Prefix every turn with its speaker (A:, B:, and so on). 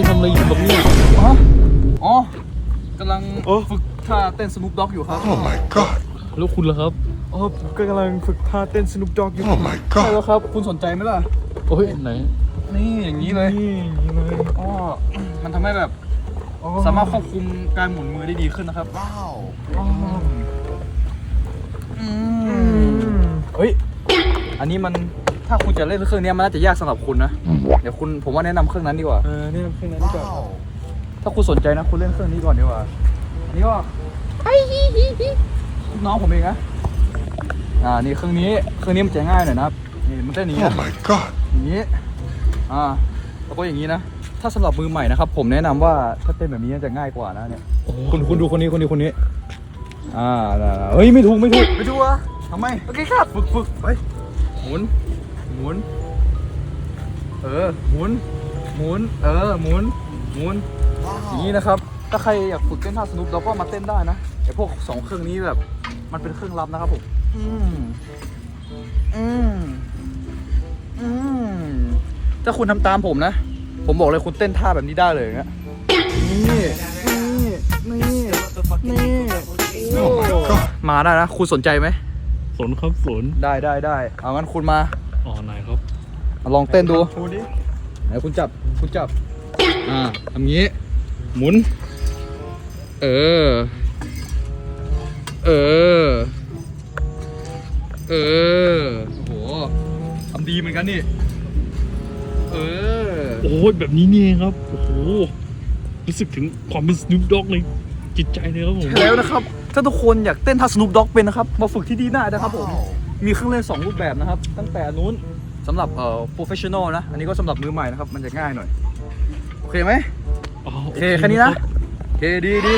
A: ีทำอะไรอยู่ครับนี้
B: อ๋ออ๋อกำลังฝึกท่าเต้นสนุปด็อกอยู่ครับ
C: Oh my god
A: แล้วคุณล่ะครับ
B: อ๋อก็กำลังฝึกท่าเต้นสนุปด็อกอยู่
C: Oh my god
B: ใช่แล้วครับ คุณสนใจไหมล่ะ
A: โอ้ยไหน
B: นี่อย่างนี้เลย
A: นี่อย่างนี้เลย
B: อ๋อมันทำให้แบบ สามารถควบคุมการหมุนมือได้ดีขึ้นนะครับ ว้าวเฮ้ย อันนี้มัน ถ้าคุณจะเล่นเครื่องเนี้ยมันน่าจะยากสำหรับคุณนะ เดี๋ยวคุณผมว่าแนะนำเครื่องนั้นดีกว่า
A: เออนี่มันเครื่องนั้นดีกว่า
C: Wow.
B: ถ้าคุณสนใจนะคุณเล่นเครื่องนี้ก่อนดีกว่าอันนี้ก็น้องผมเองนะ อ่า นี่เครื่องนี้ เครื่องนี้มันจะง่ายหน่อยนะครับ นี่มันเต้นอย่างนี้
C: Oh
B: นะ
C: my god.
B: อย่างนี้ อ่า แล้วก็อย่างนี้นะ ถ้าสำหรับมือใหม่นะครับ ผมแนะนำว่าถ้าเต้นแบบนี้จะง่ายกว่านะเนี่ย คุณคุณดูคนนี้คนนี้คนนี้ อ่าน่ะเฮ้ยไม่ถูกไม่ถูกไม่ถูกอะทำไม โอเคครับ ฝึกฝึกไปห มุน หมุน เออ หมุน หมุน เออ หมุน หมุน อย่างนี้นะครับ ถ้าใครอยากฝึกเต้นท่าสนุปเราก็มาเต้นได้นะไอพวกสองเครื่องนี้แบบ มันเป็นเครื่องลับนะครับผม อืม อืม อืม ถ้าคุณทำตามผมนะ ผมบอกเลยคุณเต้นท่าแบบนี้ได้เลยอย่างเงี้ยนี่นี่ นี่ นี่
C: Oh my god.
B: มาได้นะ คุณสนใจไหม
A: สนครับสน
B: ได้ได้ได้เอางั้นคุณมา
A: อ๋อไหนครับ
B: ลองเต้นดู
A: ดูดิ
B: ไหนคุณจับคุณจับ อ่าทำงี้ หมุน เออ เออ เออโอ้โหทำดีเหมือนกันนี่ เออ
A: โอ้ยแบบนี้นี่เองครับ โอ้โห รู้สึกถึงความเป็นสนุปด็อกใน จิตใจเลยครับผม
B: แล้วนะครับ ถ้าทุกคนอยากเต้นท่าสนุปด็อกเป็นนะครับ มาฝึกที่ดีได้นะครับผม มีเครื่องเล่น 2 รูปแบบนะครับ ตั้งแต่อันนู้นสำหรับเอ่อ professional นะ อันนี้ก็สำหรับมือใหม่นะครับ มันจะง่ายหน่อย โอเคไหม
A: อ๋อ
B: โอเคแค่นี้นะ โอเคดีดี